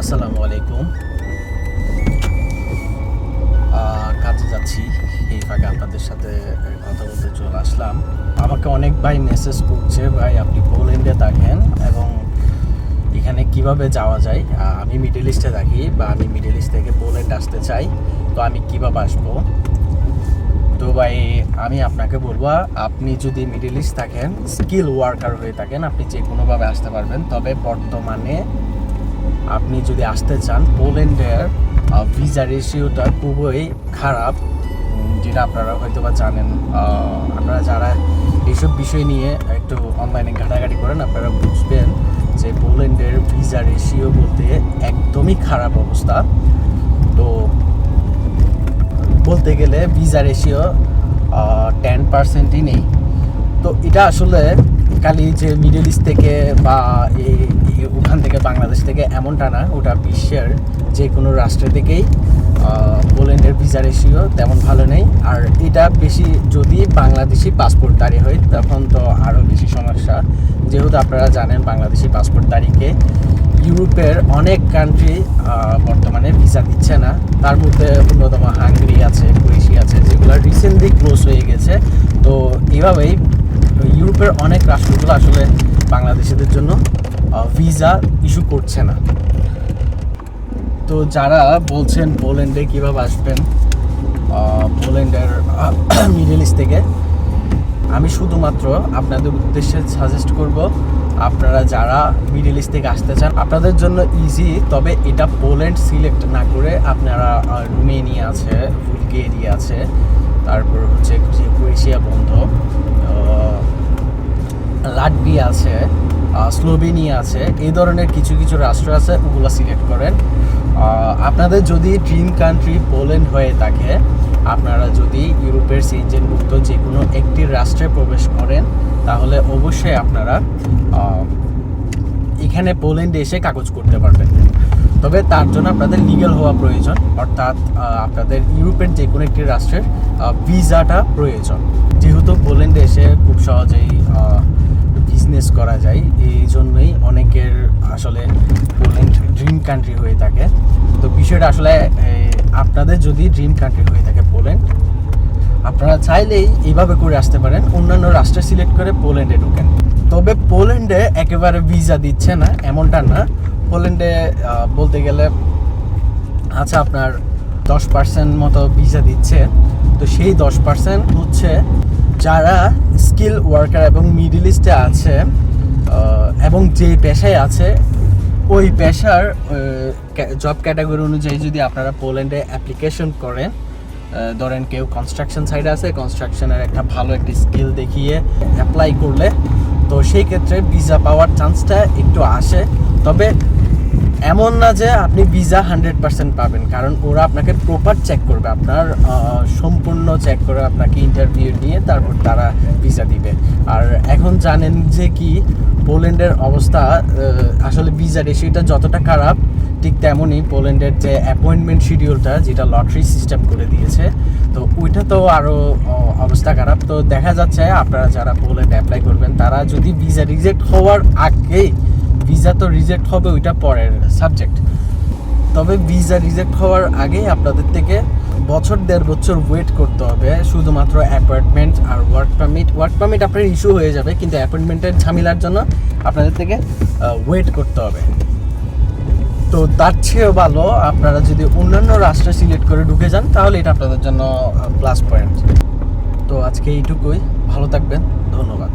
আসসালামু আলাইকুম। কাজে যাচ্ছি। এই ফাঁকে আপনাদের সাথে কথা বলতে চলে আসলাম। আমাকে অনেক ভাই মেসেজ করছে, ভাই, আপনি পোল্যান্ডে থাকেন এবং এখানে কীভাবে যাওয়া যায়? আমি মিডল ইস্টে থাকি বা আমি মিডল ইস্ট থেকে পোল্যান্ড আসতে চাই, তো আমি কীভাবে আসব? তো ভাই, আমি আপনাকে বলব, আপনি যদি মিডল ইস্ট থাকেন স্কিল ওয়ার্কার হয়ে থাকেন, আপনি যে কোনোভাবে আসতে পারবেন। তবে বর্তমানে আপনি যদি আসতে চান পোল্যান্ডের ভিসা রেশিওটা খুবই খারাপ। যেটা আপনারা হয়তো বা জানেন আপনারা যারা এইসব বিষয় নিয়ে একটু অনলাইনে ঘাটাঘাটি করেন, আপনারা বুঝবেন যে পোল্যান্ডের ভিসা রেশিও বলতে একদমই খারাপ অবস্থা। তো বলতে গেলে ভিসা রেশিও টেন পার্সেন্টই নেই। তো এটা আসলে খালি যে মিডল ইস্ট থেকে বা ওখান থেকে বাংলাদেশ থেকে এমনটা না ওটা বিশ্বের যে কোনো রাষ্ট্র থেকেই পোল্যান্ডের ভিসা রেশিও তেমন ভালো নেই। আর এটা বেশি, যদি বাংলাদেশি পাসপোর্টধারী হয়, তখন তো আরও বেশি সমস্যা। যেহেতু আপনারা জানেন বাংলাদেশি পাসপোর্টধারীকে ইউরোপের অনেক কান্ট্রি বর্তমানে ভিসা দিচ্ছে না। তার মধ্যে অন্যতম হাঙ্গেরি আছে ক্রোয়েশিয়া আছে, যেগুলো রিসেন্টলি ক্লোজ হয়ে গেছে। তো এভাবেই ইউরোপের অনেক রাষ্ট্রগুলো আসলে বাংলাদেশিদের জন্য ভিসা ইস্যু করছে না। তো যারা বলছেন পোল্যান্ডে কীভাবে আসবেন পোল্যান্ডের মিডল ইস্ট থেকে, আমি শুধুমাত্র আপনাদের উদ্দেশ্যে সাজেস্ট করব, আপনারা যারা মিডল ইস্ট থেকে আসতে চান, আপনাদের জন্য ইজি তবে এটা পোল্যান্ড সিলেক্ট না করে আপনারা রুমেনিয়া আছে, বুলগেরিয়া আছে, তারপর হচ্ছে ক্রোয়েশিয়া বন্ধ লাটভিয়া আছে স্লোভেনিয়া আছে, এই ধরনের কিছু কিছু রাষ্ট্র আছে, ওগুলো সিলেক্ট করেন। আপনাদের যদি ড্রিম কান্ট্রি পোল্যান্ড হয়ে থাকে, আপনারা যদি ইউরোপের মুক্ত যে কোনো একটি রাষ্ট্রে প্রবেশ করেন, তাহলে অবশ্যই আপনারা এখানে পোল্যান্ডে এসে কাগজ করতে পারবেন। তবে তার জন্য আপনাদের লিগ্যাল হওয়া প্রয়োজন, অর্থাৎ আপনাদের ইউরোপের যে কোনো একটি রাষ্ট্রের ভিসাটা প্রয়োজন। যেহেতু পোল্যান্ডে এসে খুব সহজেই বিজনেস করা যায় এই জন্যই অনেকের আসলে পোল্যান্ড ড্রিম কান্ট্রি হয়ে থাকে। তো বিষয়টা আসলে আপনাদের যদি ড্রিম কান্ট্রি হয়ে থাকে পোল্যান্ড, আপনারা চাইলেই এইভাবে করে আসতে পারেন। অন্যান্য রাষ্ট্র সিলেক্ট করে পোল্যান্ডে ঢুকেন। তবে পোল্যান্ডে একেবারে ভিসা দিচ্ছে না, এমনটা না। পোল্যান্ডে বলতে গেলে আচ্ছা আপনার দশ পার্সেন্ট মতো ভিসা দিচ্ছে। তো সেই দশ পার্সেন্ট হচ্ছে যারা স্কিল ওয়ার্কার এবং মিডল ইস্টে আছে এবং যে পেশায় আছে, ওই পেশার জব ক্যাটাগরি অনুযায়ী যদি আপনারা পোল্যান্ডে অ্যাপ্লিকেশন করেন ধরেন কেউ কনস্ট্রাকশন সাইডে আছে কনস্ট্রাকশনের একটা ভালো একটি স্কিল দেখিয়ে অ্যাপ্লাই করলে, তো সেই ক্ষেত্রে ভিসা পাওয়ার চান্সটা একটু আসে। তবে এমন না যে আপনি ভিসা হান্ড্রেড পার্সেন্ট পাবেন, কারণ ওরা আপনাকে প্রপার চেক করবে, আপনার সম্পূর্ণ চেক করে আপনাকে ইন্টারভিউ নিয়ে তারপর তারা ভিসা দিবে। আর এখন জানেন যে কি, পোল্যান্ডের অবস্থা আসলে ভিসা রেশিওটা যতটা খারাপ, ঠিক তেমনই পোল্যান্ডের যে অ্যাপয়েন্টমেন্ট শিডিউলটা যেটা লটারি সিস্টেম করে দিয়েছে, তো ওইটা তো আরও অবস্থা খারাপ। তো দেখা যাচ্ছে, আপনারা যারা পোল্যান্ড অ্যাপ্লাই করবেন, তারা যদি ভিসা রিজেক্ট হওয়ার আগেই ভিসা তো রিজেক্ট হবে, ওইটা পরের সাবজেক্ট তবে ভিসা রিজেক্ট হওয়ার আগেই আপনাদের থেকে বছর দেড় বছর ওয়েট করতে হবে, শুধুমাত্র অ্যাপয়েন্টমেন্ট আর ওয়ার্ক পারমিট ওয়ার্ক পারমিট আপনার ইস্যু হয়ে যাবে, কিন্তু অ্যাপয়েন্টমেন্টের ঝামেলার জন্য আপনাদের থেকে ওয়েট করতে হবে। তো তার চেয়েও ভালো আপনারা যদি অন্যান্য রাষ্ট্র সিলেক্ট করে ঢুকে যান, তাহলে এটা আপনাদের জন্য প্লাস পয়েন্ট তো আজকে এইটুকুই। ভালো থাকবেন। ধন্যবাদ।